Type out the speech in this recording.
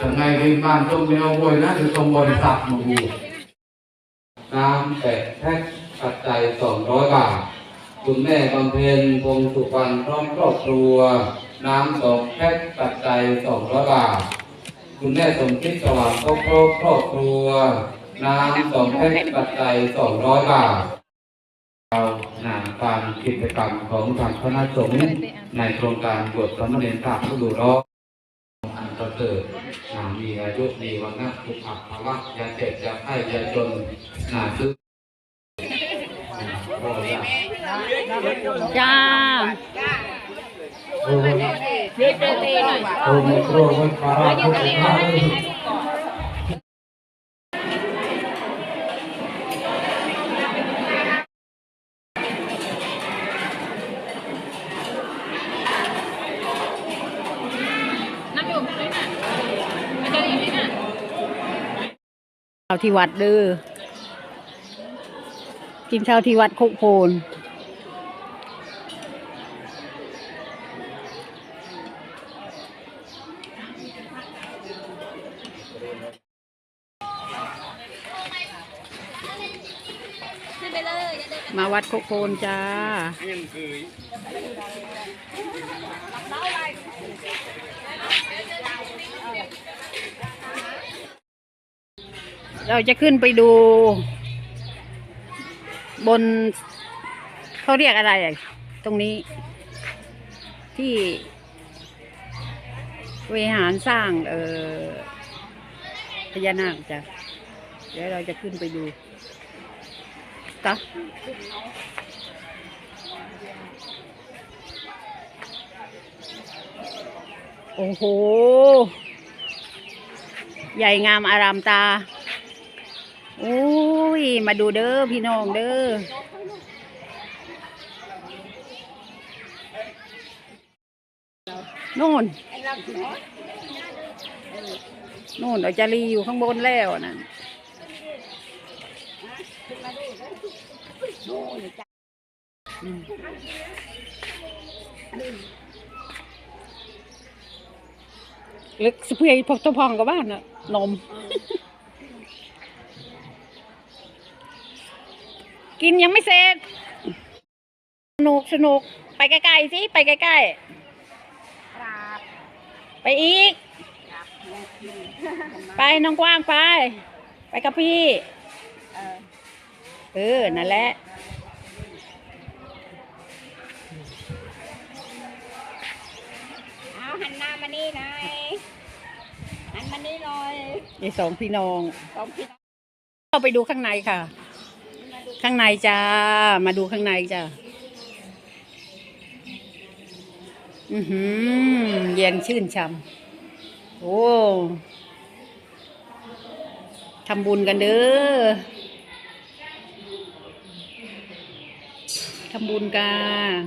ยังไงทีมบ้านต้องมีเอาไว้นะคือต้องบริษัทมาดูน้ำแปดแพ็คปัจจัยสองร้อยบาท คุณแม่บำเพ็ญพงสุวรรณพร้อมครอบครัว น้ำสองแพ็คปัจจัยสองร้อยบาท คุณแม่สมคิดสว่างครอบครัวครอบครัว น้ำสองแพ็คปัจจัยสองร้อยบาทเราหนาการกิจกรรมของทางคณะสงฆ์ในโครงการบวชสมเณรภาคฤดูร้อน ประเสริฐหามีอายุมีวันนะทุกอักภาวะยาเจ็บยาไข้ยาจนหนาซื้อโอ้ยจ้าโอ้ยเรียกเต้หน่อยโอ้ยโอ้โห ไม่ได้อีกเลยน่ะเอาที่วัดเด้อกินข้าวที่วัดโคกโพนมาวัดโคกโพนจ้าเเราจะขึ้นไปดู บนเขาเรียกอะไรตรงนี้ที่วิหารสร้าง เออพญานาคจ้ะเดี๋ยวเราจะขึ้นไปดูกะโอ้โห ใหญ่งามอารามตา อ้ย มาดูเด้อพี่น้องเด้อนู่นนู่นเอาจารีอยู่ข้างบนแล้วนั่นอืมเล็กสเปียพกตัวพองกับบ้านน่ะนม กินยังไม่เสร็จ สนุกสนุก ไปใกล้ๆสิ ไปใกล้ๆ ไปอีก ไปน้องกว้างไป ไปกับพี่ เออ นั่นแหละเอาหันหน้ามานี่หน่อยหันมานี่หน่อยนี่สองพี่น้องสองพี่น้องเข้าไปดูข้างในค่ะ ข้างในจ้า มาดูข้างในจ้า อือหือเย็นชื่นช่ำโอ้ทำบุญกันเด้อทำบุญกัน